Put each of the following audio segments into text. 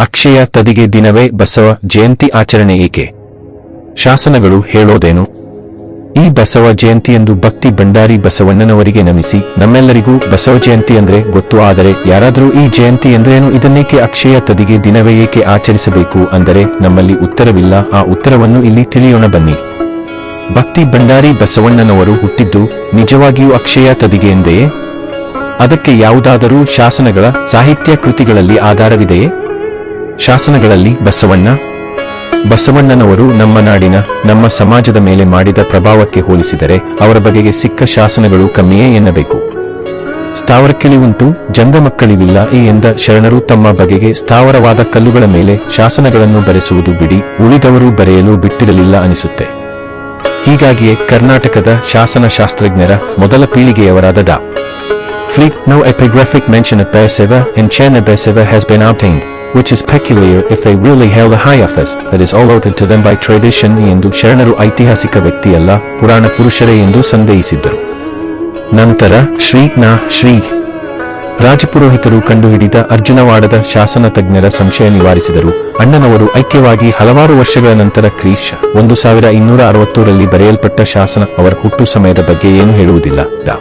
ಅಕ್ಷಯ ತದಿಗೆ ದಿನವೇ ಬಸವ ಜಯಂತಿ ಆಚರಣೆ ಏಕೆ? ಶಾಸನಗಳು ಹೇಳೋದೇನು? ಈ ಬಸವ ಜಯಂತಿಯಂದು ಭಕ್ತಿ ಭಂಡಾರಿ ಬಸವಣ್ಣನವರಿಗೆ ನಮಿಸಿ, ನಮ್ಮೆಲ್ಲರಿಗೂ ಬಸವ ಜಯಂತಿ ಅಂದ್ರೆ ಗೊತ್ತು. ಆದರೆ ಯಾರಾದರೂ ಈ ಜಯಂತಿ ಎಂದ್ರೇನು ಇದನ್ನೇಕೆ ಅಕ್ಷಯ ತದಿಗೆ ದಿನವೇ ಏಕೆ ಆಚರಿಸಬೇಕು ಅಂದರೆ ನಮ್ಮಲ್ಲಿ ಉತ್ತರವಿಲ್ಲ. ಆ ಉತ್ತರವನ್ನು ಇಲ್ಲಿ ತಿಳಿಯೋಣ ಬನ್ನಿ. ಭಕ್ತಿ ಭಂಡಾರಿ ಬಸವಣ್ಣನವರು ಹುಟ್ಟಿದ್ದು ನಿಜವಾಗಿಯೂ ಅಕ್ಷಯ ತದಿಗೆ ಎಂದೆಯೇ? ಅದಕ್ಕೆ ಯಾವುದಾದರೂ ಶಾಸನಗಳ ಸಾಹಿತ್ಯ ಕೃತಿಗಳಲ್ಲಿ ಆಧಾರವಿದೆಯೇ? ಶಾಸನಗಳಲ್ಲಿ ಬಸವಣ್ಣ. ಬಸವಣ್ಣನವರು ನಮ್ಮ ನಾಡಿನ ನಮ್ಮ ಸಮಾಜದ ಮೇಲೆ ಮಾಡಿದ ಪ್ರಭಾವಕ್ಕೆ ಹೋಲಿಸಿದರೆ ಅವರ ಬಗೆಗೆ ಸಿಕ್ಕ ಶಾಸನಗಳು ಕಮ್ಮಿಯೇ ಎನ್ನಬೇಕು. ಸ್ಥಾವರಕ್ಕಿಳಿವುಂಟು ಜಂಗಮಕ್ಕಳಿವಿಲ್ಲ ಈ ಎಂದ ಶರಣರು ತಮ್ಮ ಬಗೆಗೆ ಸ್ಥಾವರವಾದ ಕಲ್ಲುಗಳ ಮೇಲೆ ಶಾಸನಗಳನ್ನು ಬರೆಸುವುದು ಬಿಡಿ ಉಳಿದವರು ಬರೆಯಲು ಬಿಟ್ಟಿರಲಿಲ್ಲ ಅನಿಸುತ್ತೆ. ಹೀಗಾಗಿಯೇ ಕರ್ನಾಟಕದ ಶಾಸನ ಶಾಸ್ತ್ರಜ್ಞರ ಮೊದಲ ಪೀಳಿಗೆಯವರಾದ ಡಾ. ಫ್ರೀ ನೋಪಿಗ್ರಾಫಿಕ್ ಮೆನ್ಷನ್ mention ಎನ್ ಚೇನ್ and Chana has of obtained, which is peculiar if they really held a high office that is allotted to them by tradition ಎಂದು ಶರಣರು ಐತಿಹಾಸಿಕ ವ್ಯಕ್ತಿಯಲ್ಲ, ಪುರಾಣ ಪುರುಷರೇ ಎಂದು ಸಂದೇಹಿಸಿದ್ದರು. ನಂತರ ಶ್ರೀ ನ ಶ್ರೀ ರಾಜಪುರೋಹಿತರು ಕಂಡುಹಿಡಿದ ಅರ್ಜುನವಾಡದ ಶಾಸನ ತಜ್ಞರ ಸಂಶಯ ನಿವಾರಿಸಿದರು. ಅಣ್ಣನವರು ಐಕ್ಯವಾಗಿ ಹಲವಾರು ವರ್ಷಗಳ ನಂತರ ಕ್ರೀಶ್, ಒಂದು ಸಾವಿರ ಇನ್ನೂರ ಅರವತ್ತೂರಲ್ಲಿ ಬರೆಯಲ್ಪಟ್ಟ ಶಾಸನ ಅವರ ಹುಟ್ಟು ಸಮಯದ ಬಗ್ಗೆ ಏನು ಹೇಳುವುದಿಲ್ಲ. ಡಾ.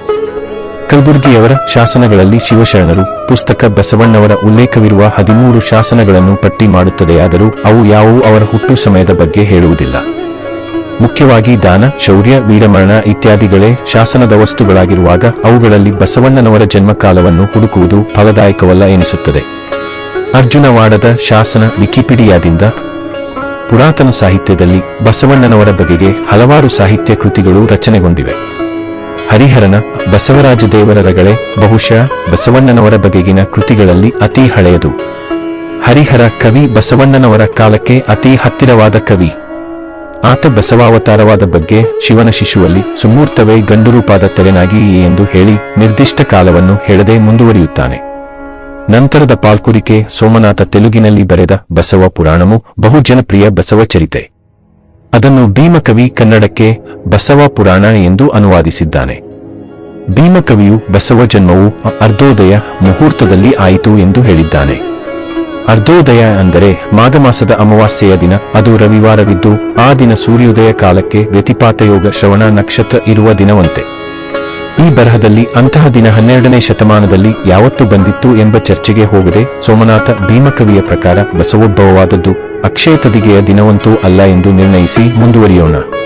ಕಲಬುರ್ಗಿಯವರ ಶಾಸನಗಳಲ್ಲಿ ಶಿವಶರಣರು ಪುಸ್ತಕ ಬಸವಣ್ಣವರ ಉಲ್ಲೇಖವಿರುವ ಹದಿಮೂರು ಶಾಸನಗಳನ್ನು ಪಟ್ಟಿ ಮಾಡುತ್ತದೆಯಾದರೂ ಅವು ಯಾವುವು ಅವರ ಹುಟ್ಟು ಸಮಯದ ಬಗ್ಗೆ ಹೇಳುವುದಿಲ್ಲ. ಮುಖ್ಯವಾಗಿ ದಾನ, ಶೌರ್ಯ, ವೀರಮರಣ ಇತ್ಯಾದಿಗಳೇ ಶಾಸನದ ವಸ್ತುಗಳಾಗಿರುವಾಗ ಅವುಗಳಲ್ಲಿ ಬಸವಣ್ಣನವರ ಜನ್ಮಕಾಲವನ್ನು ಹುಡುಕುವುದು ಫಲದಾಯಕವಲ್ಲ ಎನಿಸುತ್ತದೆ. ಅರ್ಜುನವಾಡದ ಶಾಸನ ವಿಕಿಪೀಡಿಯಾದಿಂದ ಪುರಾತನ ಸಾಹಿತ್ಯದಲ್ಲಿ ಬಸವಣ್ಣನವರ ಬಗೆಗೆ ಹಲವಾರು ಸಾಹಿತ್ಯ ಕೃತಿಗಳು ರಚನೆಗೊಂಡಿವೆ. ಹರಿಹರನ ಬಸವರಾಜ ದೇವರ ರಗಳೆ ಬಹುಶಃ ಬಸವಣ್ಣನವರ ಬಗೆಗಿನ ಕೃತಿಗಳಲ್ಲಿ ಅತಿ ಹಳೆಯದು. ಹರಿಹರ ಕವಿ ಬಸವಣ್ಣನವರ ಕಾಲಕ್ಕೆ ಅತಿ ಹತ್ತಿರವಾದ ಕವಿ. ಆತ ಬಸವಾವತಾರವಾದ ಬಗ್ಗೆ ಶಿವನ ಶಿಶುವಲ್ಲಿ ಸುಮೂರ್ತವೇ ಗಂಡುರೂಪಾದ ತೆರೆನಾಗಿ ಎಂದು ಹೇಳಿ ನಿರ್ದಿಷ್ಟ ಕಾಲವನ್ನು ಹೇಳದೆ ಮುಂದುವರಿಯುತ್ತಾನೆ. ನಂತರದ ಪಾಲ್ಕುರಿಕೆ ಸೋಮನಾಥ ತೆಲುಗಿನಲ್ಲಿ ಬರೆದ ಬಸವ ಪುರಾಣವು ಬಹು ಜನಪ್ರಿಯ ಬಸವ ಚರಿತೆ. ಅದನ್ನು ಭೀಮಕವಿ ಕನ್ನಡಕ್ಕೆ ಬಸವ ಪುರಾಣ ಎಂದು ಅನುವಾದಿಸಿದ್ದಾನೆ. ಭೀಮಕವಿಯು ಬಸವ ಜನ್ಮವು ಅರ್ಧೋದಯ ಮುಹೂರ್ತದಲ್ಲಿ ಆಯಿತು ಎಂದು ಹೇಳಿದ್ದಾನೆ. ಅರ್ಧೋದಯ ಅಂದರೆ ಮಾಘಮಾಸದ ಅಮಾವಾಸ್ಯೆಯ ದಿನ. ಅದು ರವಿವಾರವಿದ್ದು, ಆ ದಿನ ಸೂರ್ಯೋದಯ ಕಾಲಕ್ಕೆ ವ್ಯತಿಪಾತಯೋಗ ಶ್ರವಣ ನಕ್ಷತ್ರ ಇರುವ ದಿನವಂತೆ. ಈ ಬರಹದಲ್ಲಿ ಅಂತಹ ದಿನ ಹನ್ನೆರಡನೇ ಶತಮಾನದಲ್ಲಿ ಯಾವತ್ತು ಬಂದಿತ್ತು ಎಂಬ ಚರ್ಚೆಗೆ ಹೋಗದೆ, ಸೋಮನಾಥ ಭೀಮಕವಿಯ ಪ್ರಕಾರ ಬಸವೋದ್ಭವವಾದದ್ದು ಅಕ್ಷಯ ತದಿಗೆಯ ದಿನವಂತೂ ಅಲ್ಲ ಎಂದು ನಿರ್ಣಯಿಸಿ ಮುಂದುವರಿಯೋಣ.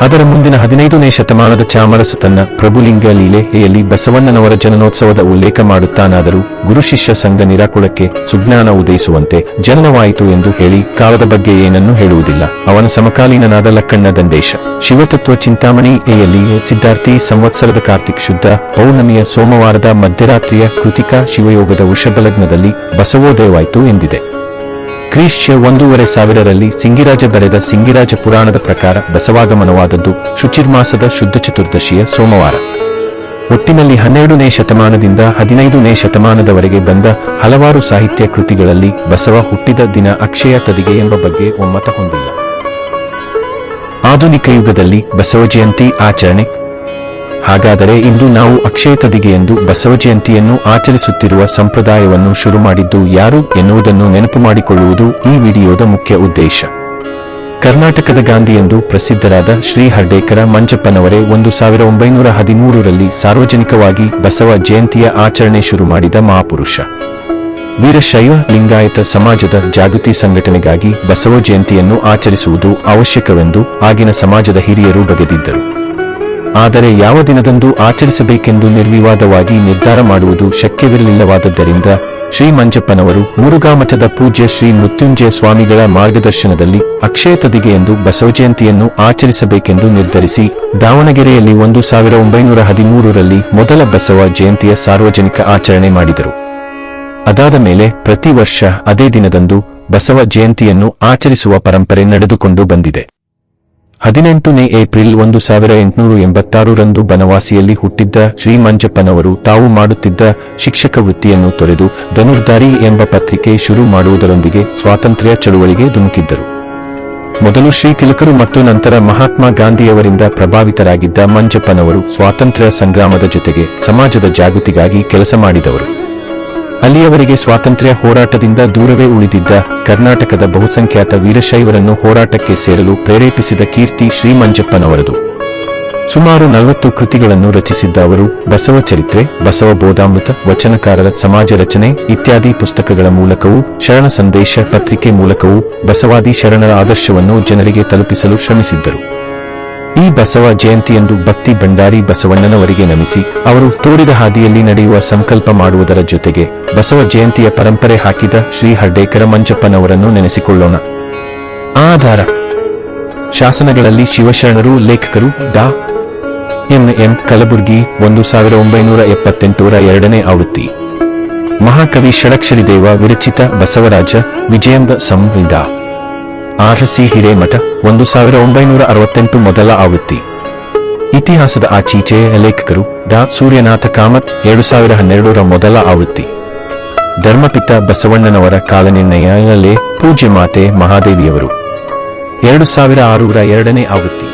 ಅದರ ಮುಂದಿನ ಹದಿನೈದನೇ ಶತಮಾನದ ಚಾಮರಸ ತನ್ನ ಪ್ರಭುಲಿಂಗ ಲೀಲೆಯಲ್ಲಿ ಬಸವಣ್ಣನವರ ಜನನೋತ್ಸವದ ಉಲ್ಲೇಖ ಮಾಡುತ್ತಾನಾದರೂ ಗುರು ಶಿಷ್ಯ ಸಂಘ ನಿರಾಕುಳಕ್ಕೆ ಸುಜ್ಞಾನ ಉದಯಿಸುವಂತೆ ಜನನವಾಯಿತು ಎಂದು ಹೇಳಿ ಕಾಲದ ಬಗ್ಗೆ ಏನನ್ನೂ ಹೇಳುವುದಿಲ್ಲ. ಅವನ ಸಮಕಾಲೀನನಾದ ಲಕ್ಕಣ್ಣ ದಂಡೇಶ. ಶಿವತತ್ವ ಚಿಂತಾಮಣಿ ಎಯಲ್ಲಿ ಸಿದ್ಧಾರ್ಥಿ ಸಂವತ್ಸರದ ಕಾರ್ತಿಕ್ ಶುದ್ಧ ಪೌರ್ಣಮಿಯ ಸೋಮವಾರದ ಮಧ್ಯರಾತ್ರಿಯ ಕೃತಿಕಾ ಶಿವಯೋಗದ ವೃಷಭಲಗ್ನದಲ್ಲಿ ಬಸವೋದಯವಾಯಿತು ಎಂದಿದೆ. ಕ್ರಿಶ್ಚ ಒಂದೂವರೆ ಸಾವಿರರಲ್ಲಿ ಸಿಂಗಿರಾಜ ಬರೆದ ಸಿಂಗಿರಾಜ ಪುರಾಣದ ಪ್ರಕಾರ ಬಸವಾಗಮನವಾದದ್ದು ಶುಚಿರ್ಮಾಸದ ಶುದ್ಧ ಚತುರ್ದಶಿಯ ಸೋಮವಾರ. ಒಟ್ಟಿನಲ್ಲಿ ಹನ್ನೆರಡನೇ ಶತಮಾನದಿಂದ ಹದಿನೈದನೇ ಶತಮಾನದವರೆಗೆ ಬಂದ ಹಲವಾರು ಸಾಹಿತ್ಯ ಕೃತಿಗಳಲ್ಲಿ ಬಸವ ಹುಟ್ಟಿದ ದಿನ ಅಕ್ಷಯ ತದಿಗೆ ಎಂಬ ಬಗ್ಗೆ ಒಮ್ಮತ ಹೊಂದಿಲ್ಲ. ಆಧುನಿಕ ಯುಗದಲ್ಲಿ ಬಸವ ಜಯಂತಿ ಆಚರಣೆ ಹಾಗಾದರೆ ಇಂದು ನಾವು ಅಕ್ಷಯ ತದಿಗೆ ಎಂದು ಬಸವ ಜಯಂತಿಯನ್ನು ಆಚರಿಸುತ್ತಿರುವ ಸಂಪ್ರದಾಯವನ್ನು ಶುರು ಮಾಡಿದ್ದು ಯಾರು ಎನ್ನುವುದನ್ನು ನೆನಪು ಮಾಡಿಕೊಳ್ಳುವುದು ಈ ವಿಡಿಯೋದ ಮುಖ್ಯ ಉದ್ದೇಶ. ಕರ್ನಾಟಕದ ಗಾಂಧಿ ಎಂದು ಪ್ರಸಿದ್ಧರಾದ ಶ್ರೀ ಹರ್ಡೇಕರ ಮಂಜಪ್ಪನವರೇ ಒಂದು ಸಾವಿರ ಒಂಬೈನೂರ ಹದಿಮೂರರಲ್ಲಿ ಸಾರ್ವಜನಿಕವಾಗಿ ಬಸವ ಜಯಂತಿಯ ಆಚರಣೆ ಶುರು ಮಾಡಿದ ಮಹಾಪುರುಷ. ವೀರಶೈವ ಲಿಂಗಾಯತ ಸಮಾಜದ ಜಾಗೃತಿ ಸಂಘಟನೆಗಾಗಿ ಬಸವ ಜಯಂತಿಯನ್ನು ಆಚರಿಸುವುದು ಅವಶ್ಯಕವೆಂದು ಆಗಿನ ಸಮಾಜದ ಹಿರಿಯರು ಬಗೆದಿದ್ದರು. ಆದರೆ ಯಾವ ದಿನದಂದು ಆಚರಿಸಬೇಕೆಂದು ನಿರ್ವಿವಾದವಾಗಿ ನಿರ್ಧಾರ ಮಾಡುವುದು ಶಕ್ಯವಿರಲಿಲ್ಲವಾದದ್ದರಿಂದ ಶ್ರೀ ಮಂಜಪ್ಪನವರು ಮುರುಘಾ ಮಠದ ಪೂಜ್ಯ ಶ್ರೀ ಮೃತ್ಯುಂಜಯ ಸ್ವಾಮಿಗಳ ಮಾರ್ಗದರ್ಶನದಲ್ಲಿ ಅಕ್ಷಯ ಎಂದು ಬಸವ ಜಯಂತಿಯನ್ನು ಆಚರಿಸಬೇಕೆಂದು ನಿರ್ಧರಿಸಿ ದಾವಣಗೆರೆಯಲ್ಲಿ ಒಂದು ಸಾವಿರ ಒಂಬೈನೂರ ಹದಿಮೂರರಲ್ಲಿ ಮೊದಲ ಬಸವ ಜಯಂತಿಯ ಸಾರ್ವಜನಿಕ ಆಚರಣೆ ಮಾಡಿದರು. ಅದಾದ ಮೇಲೆ ಪ್ರತಿ ವರ್ಷ ಅದೇ ದಿನದಂದು ಬಸವ ಜಯಂತಿಯನ್ನು ಆಚರಿಸುವ ಪರಂಪರೆ ನಡೆದುಕೊಂಡು ಬಂದಿದೆ. ಹದಿನೆಂಟನೇ ಏಪ್ರಿಲ್ ಒಂದು ಸಾವಿರ ಎಂಟುನೂರ ಎಂಬತ್ತಾರರಂದು ಬನವಾಸಿಯಲ್ಲಿ ಹುಟ್ಟಿದ್ದ ಶ್ರೀ ಮಂಜಪ್ಪನವರು ತಾವು ಮಾಡುತ್ತಿದ್ದ ಶಿಕ್ಷಕ ವೃತ್ತಿಯನ್ನು ತೊರೆದು ಧನುರ್ಧಾರಿ ಎಂಬ ಪತ್ರಿಕೆ ಶುರು ಮಾಡುವುದರೊಂದಿಗೆ ಸ್ವಾತಂತ್ರ್ಯ ಚಳುವಳಿಗೆ ಧುಮುಕಿದ್ದರು. ಮೊದಲು ಶ್ರೀ ತಿಲಕರು ಮತ್ತು ನಂತರ ಮಹಾತ್ಮ ಗಾಂಧಿಯವರಿಂದ ಪ್ರಭಾವಿತರಾಗಿದ್ದ ಮಂಜಪ್ಪನವರು ಸ್ವಾತಂತ್ರ್ಯ ಸಂಗ್ರಾಮದ ಜೊತೆಗೆ ಸಮಾಜದ ಜಾಗೃತಿಗಾಗಿ ಕೆಲಸ ಮಾಡಿದವರು. ಅಲ್ಲಿಯವರೆಗೆ ಸ್ವಾತಂತ್ರ್ಯ ಹೋರಾಟದಿಂದ ದೂರವೇ ಉಳಿದಿದ್ದ ಕರ್ನಾಟಕದ ಬಹುಸಂಖ್ಯಾತ ವೀರಶೈವರನ್ನು ಹೋರಾಟಕ್ಕೆ ಸೇರಲು ಪ್ರೇರೇಪಿಸಿದ ಕೀರ್ತಿ ಶ್ರೀಮಂಜಪ್ಪನವರದು. ಸುಮಾರು ನಲವತ್ತು ಕೃತಿಗಳನ್ನು ರಚಿಸಿದ್ದ ಅವರು ಬಸವ ಚರಿತ್ರೆ, ಬಸವ ಬೋಧಾಮೃತ, ವಚನಕಾರರ ಸಮಾಜ ರಚನೆ ಇತ್ಯಾದಿ ಪುಸ್ತಕಗಳ ಮೂಲಕವೂ, ಶರಣ ಸಂದೇಶ ಪತ್ರಿಕೆ ಮೂಲಕವೂ ಬಸವಾದಿ ಶರಣರ ಆದರ್ಶವನ್ನು ಜನರಿಗೆ ತಲುಪಿಸಲು ಶ್ರಮಿಸಿದ್ದರು. ಈ ಬಸವ ಜಯಂತಿಯಂದು ಭಕ್ತಿ ಭಂಡಾರಿ ಬಸವಣ್ಣನವರಿಗೆ ನಮಿಸಿ ಅವರು ತೋರಿದ ಹಾದಿಯಲ್ಲಿ ನಡೆಯುವ ಸಂಕಲ್ಪ ಮಾಡುವುದರ ಜೊತೆಗೆ ಬಸವ ಜಯಂತಿಯ ಪರಂಪರೆ ಹಾಕಿದ ಶ್ರೀ ಹರ್ಡೇಕರ ಮಂಜಪ್ಪನವರನ್ನು ನೆನೆಸಿಕೊಳ್ಳೋಣ. ಆಧಾರ. ಶಾಸನಗಳಲ್ಲಿ ಶಿವಶರಣರು, ಲೇಖಕರು ಡಾ. ಎಂ. ಎಂ. ಕಲಬುರ್ಗಿ, ಒಂದು ಸಾವಿರದ ಒಂಬೈನೂರ ಎಪ್ಪತ್ತೆಂಟರ ಎರಡನೇ ಆವೃತ್ತಿ. ಮಹಾಕವಿ ಷಡಕ್ಷರಿದೇವ, ವಿರಚಿತ ಬಸವರಾಜ ವಿಜಯಂಬ ಸಂವಿಡ ಆರ್ಸಿ ಹಿರೇಮಠ, ಒಂದು ಸಾವಿರ ಒಂಬೈನೂರ ಅರವತ್ತೆಂಟು ಮೊದಲ ಆವೃತ್ತಿ. ಇತಿಹಾಸದ ಆಚೀಚೆಯ ಲೇಖಕರು ಡಾ. ಸೂರ್ಯನಾಥ ಕಾಮತ್ ಎರಡು ಸಾವಿರ ಹನ್ನೆರಡರ ಮೊದಲ ಆವೃತ್ತಿ. ಧರ್ಮಪಿತ ಬಸವಣ್ಣನವರ ಕಾಲನಿರ್ಣಯ ಪೂಜ್ಯ ಮಾತೆ ಮಹಾದೇವಿಯವರು. ಎರಡು ಸಾವಿರ ಆರೂರ ಎರಡನೇ ಆವೃತ್ತಿ.